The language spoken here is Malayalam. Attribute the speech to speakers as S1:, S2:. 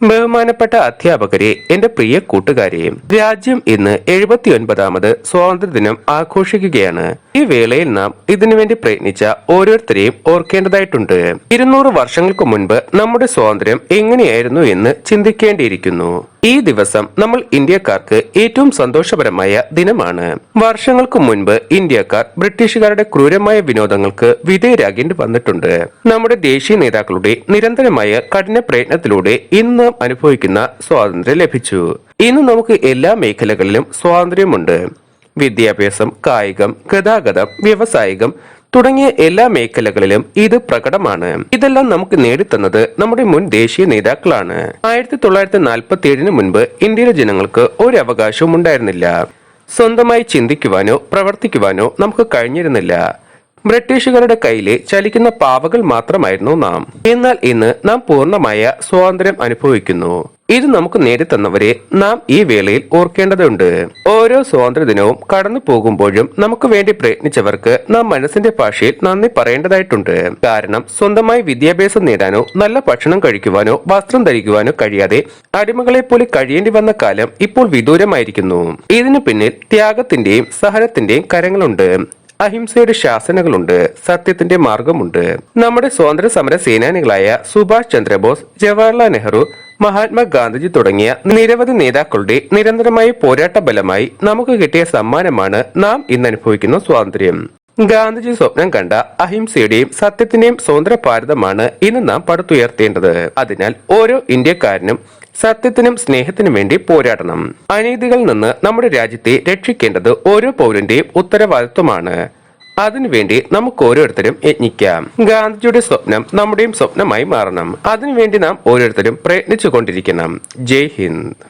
S1: ബഹുമാനപ്പെട്ട അധ്യാപകരെ എന്റെ പ്രിയ കൂട്ടുകാരെ രാജ്യം ഇന്ന് എഴുപത്തിയൊൻപതാമത് സ്വാതന്ത്ര്യദിനം ആഘോഷിക്കുകയാണ്. ഈ വേളയിൽ നാം ഇതിനുവേണ്ടി പ്രയത്നിച്ച ഓരോരുത്തരെയും ഓർക്കേണ്ടതായിട്ടുണ്ട്. ഇരുന്നൂറ് വർഷങ്ങൾക്ക് മുൻപ് നമ്മുടെ സ്വാതന്ത്ര്യം എങ്ങനെയായിരുന്നു എന്ന് ചിന്തിക്കേണ്ടിയിരിക്കുന്നു. ഈ ദിവസം നമ്മൾ ഇന്ത്യക്കാർക്ക് ഏറ്റവും സന്തോഷപരമായ ദിനമാണ്. വർഷങ്ങൾക്ക് മുൻപ് ഇന്ത്യക്കാർ ബ്രിട്ടീഷുകാരുടെ ക്രൂരമായ വിനോദങ്ങൾക്ക് വിധേയരാകേണ്ടി വന്നിട്ടുണ്ട്. നമ്മുടെ ദേശീയ നേതാക്കളുടെ നിരന്തരമായ കഠിന പ്രയത്നത്തിലൂടെ ഇന്ന് നാം അനുഭവിക്കുന്ന സ്വാതന്ത്ര്യം ലഭിച്ചു. ഇന്ന് നമുക്ക് എല്ലാ മേഖലകളിലും സ്വാതന്ത്ര്യമുണ്ട്. വിദ്യാഭ്യാസം കായികം ഗതാഗതം വ്യവസായികം തുടങ്ങിയ എല്ലാ മേഖലകളിലും ഇത് പ്രകടമാണ്. ഇതെല്ലാം നമുക്ക് നേടിത്തന്നത് നമ്മുടെ മുൻ ദേശീയ നേതാക്കളാണ്. ആയിരത്തി തൊള്ളായിരത്തി നാൽപ്പത്തി ഏഴിന് മുൻപ് ഇന്ത്യയിലെ ജനങ്ങൾക്ക് ഒരു അവകാശവും ഉണ്ടായിരുന്നില്ല സ്വന്തമായി ചിന്തിക്കുവാനോ പ്രവർത്തിക്കുവാനോ നമുക്ക് കഴിഞ്ഞിരുന്നില്ല. ബ്രിട്ടീഷുകാരുടെ കയ്യിലെ ചലിക്കുന്ന പാവകൾ മാത്രമായിരുന്നു നാം. എന്നാൽ ഇന്ന് നാം പൂർണമായ സ്വാതന്ത്ര്യം അനുഭവിക്കുന്നു. ഇത് നമുക്ക് നേരിത്തന്നവരെ നാം ഈ വേളയിൽ ഓർക്കേണ്ടതുണ്ട്. ഓരോ സ്വാതന്ത്ര്യ ദിനവും കടന്നു പോകുമ്പോഴും നമുക്ക് വേണ്ടി പ്രയത്നിച്ചവർക്ക് നാം മനസ്സിന്റെ ഭാഷയിൽ നന്ദി പറയേണ്ടതായിട്ടുണ്ട്. കാരണം സ്വന്തമായി വിദ്യാഭ്യാസം നേടാനോ നല്ല ഭക്ഷണം കഴിക്കുവാനോ വസ്ത്രം ധരിക്കുവാനോ കഴിയാതെ അടിമകളെ പോലെ കഴിയേണ്ടി വന്ന കാലം ഇപ്പോൾ വിദൂരമായിരിക്കുന്നു. ഇതിനു പിന്നിൽ ത്യാഗത്തിന്റെയും സഹനത്തിന്റെയും കരങ്ങളുണ്ട്. അഹിംസയുടെ ശാസനകളുണ്ട് സത്യത്തിന്റെ മാർഗമുണ്ട്. നമ്മുടെ സ്വാതന്ത്ര്യ സമര സേനാനികളായ സുഭാഷ് ചന്ദ്രബോസ് ജവഹർലാൽ നെഹ്റു മഹാത്മാഗാന്ധിജി തുടങ്ങിയ നിരവധി നേതാക്കളുടെ നിരന്തരമായ പോരാട്ട ബലമായി നമുക്ക് കിട്ടിയ സമ്മാനമാണ് നാം ഇന്ന് അനുഭവിക്കുന്ന സ്വാതന്ത്ര്യം. ഗാന്ധിജി സ്വപ്നം കണ്ട അഹിംസയുടെയും സത്യത്തിന്റെയും സ്വതന്ത്ര ഭാരതമാണ് ഇന്ന് നാം പടുത്തുയർത്തേണ്ടത്. അതിനാൽ ഓരോ ഇന്ത്യക്കാരനും സത്യത്തിനും സ്നേഹത്തിനും വേണ്ടി പോരാടണം. അനീതികളിൽ നിന്ന് നമ്മുടെ രാജ്യത്തെ രക്ഷിക്കേണ്ടത് ഓരോ പൗരന്റെയും ഉത്തരവാദിത്വമാണ്. അതിനുവേണ്ടി നമുക്ക് ഓരോരുത്തരും യജ്ഞിക്കാം. ഗാന്ധിജിയുടെ സ്വപ്നം നമ്മുടെയും സ്വപ്നമായി മാറണം. അതിനുവേണ്ടി നാം ഓരോരുത്തരും പ്രയത്നിച്ചു കൊണ്ടിരിക്കണം ജയ് ഹിന്ദ്.